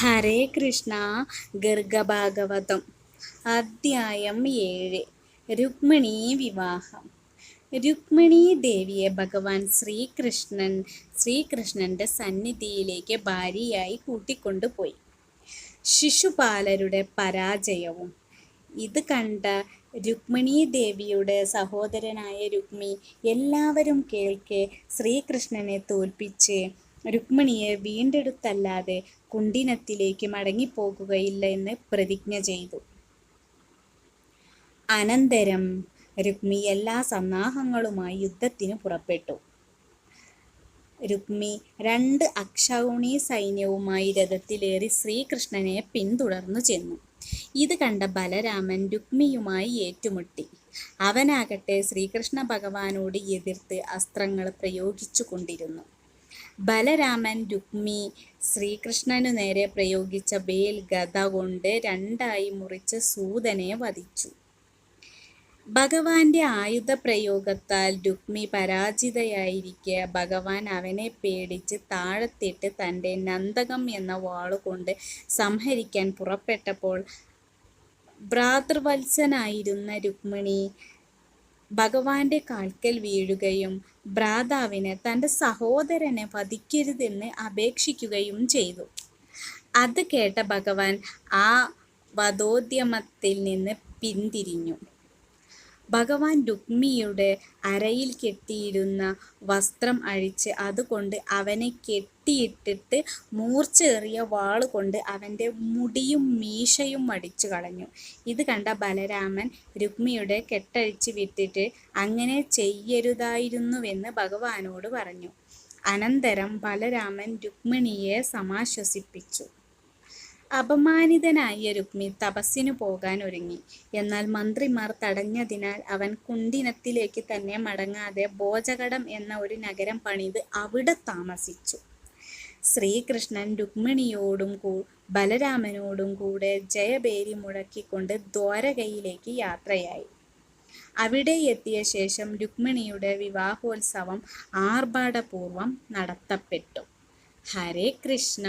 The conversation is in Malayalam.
ഹരേ കൃഷ്ണ ഗർഗഭാഗവതം. അധ്യായം ഏഴ്. രുക്മിണി വിവാഹം. രുക്മിണി ദേവിയെ ഭഗവാൻ ശ്രീകൃഷ്ണൻ ശ്രീകൃഷ്ണന്റെ സന്നിധിയിലേക്ക് ഭാര്യയായി കൂട്ടിക്കൊണ്ടുപോയി. ശിശുപാലരുടെ പരാജയവും. ഇത് കണ്ട രുക്മിണി ദേവിയുടെ സഹോദരനായ രുക്മി എല്ലാവരും കേൾക്കെ ശ്രീകൃഷ്ണനെ തോൽപ്പിച്ച് രുക്മിണിയെ വീണ്ടെടുത്തല്ലാതെ കുണ്ടിനത്തിലേക്ക് മടങ്ങിപ്പോകുകയില്ല എന്ന് പ്രതിജ്ഞ ചെയ്തു. അനന്തരം രുക്മി എല്ലാ സന്നാഹങ്ങളുമായി യുദ്ധത്തിന് പുറപ്പെട്ടു. രുക്മി രണ്ട് അക്ഷൗണി സൈന്യവുമായി രഥത്തിലേറി ശ്രീകൃഷ്ണനെ പിന്തുടർന്നു ചെന്നു. ഇത് കണ്ട ബലരാമൻ രുക്മിയുമായി ഏറ്റുമുട്ടി. അവനാകട്ടെ ശ്രീകൃഷ്ണ ഭഗവാനോട് എതിർത്ത് അസ്ത്രങ്ങൾ പ്രയോഗിച്ചു കൊണ്ടിരുന്നു ബലരാമൻ രുക്മി ശ്രീകൃഷ്ണനു നേരെ പ്രയോഗിച്ച ബേൽ ഗത കൊണ്ട് രണ്ടായി മുറിച്ച് സൂതനെ വധിച്ചു. ഭഗവാന്റെ ആയുധ പ്രയോഗത്താൽ രുക്മി പരാജിതയായിരിക്കെ. ഭഗവാൻ അവനെ പേടിച്ച് താഴത്തിട്ട് തന്റെ നന്ദകം എന്ന വാളുകൊണ്ട് സംഹരിക്കാൻ പുറപ്പെട്ടപ്പോൾ ഭ്രാതൃവത്സനായിരുന്ന രുക്മിണി ഭഗവാന്റെ കാൽക്കൽ വീഴുകയും ഭ്രാതാവിന് തന്റെ സഹോദരനെ വധിക്കരുതെന്ന് അപേക്ഷിക്കുകയും ചെയ്തു. അത് കേട്ട ഭഗവാൻ ആ വധോദ്യമത്തിൽ നിന്ന് പിന്തിരിഞ്ഞു. ഭഗവാൻ രുക്മിയുടെ അരയിൽ കെട്ടിയിരുന്ന വസ്ത്രം അഴിച്ച് അതുകൊണ്ട് അവനെ കെട്ടിയിട്ടിട്ട് മൂർച്ചേറിയ വാളുകൊണ്ട് അവന്റെ മുടിയും മീശയും അടിച്ചു കളഞ്ഞു. ഇത് കണ്ട ബലരാമൻ രുക്മിയുടെ കെട്ടഴിച്ച് വിട്ടിട്ട് അങ്ങനെ ചെയ്യരുതായിരുന്നുവെന്ന് ഭഗവാനോട് പറഞ്ഞു. അനന്തരം ബലരാമൻ രുക്മിണിയെ സമാശ്വസിപ്പിച്ചു. അപമാനിതനായ രുക്മി തപസ്സിനു പോകാൻ ഒരുങ്ങി. എന്നാൽ മന്ത്രിമാർ തടഞ്ഞതിനാൽ അവൻ കുണ്ടിനത്തിലേക്ക് തന്നെ മടങ്ങാതെ ഭോജകടം എന്ന ഒരു നഗരം പണിത് അവിടെ താമസിച്ചു. ശ്രീകൃഷ്ണൻ രുക്മിണിയോടും കൂ ബലരാമനോടും കൂടെ ജയബേരി മുഴക്കിക്കൊണ്ട് ദ്വാരകയിലേക്ക് യാത്രയായി. അവിടെ എത്തിയ ശേഷം രുക്മിണിയുടെ വിവാഹോത്സവം ആർഭാടപൂർവം നടത്തപ്പെട്ടു. ഹരേ കൃഷ്ണ!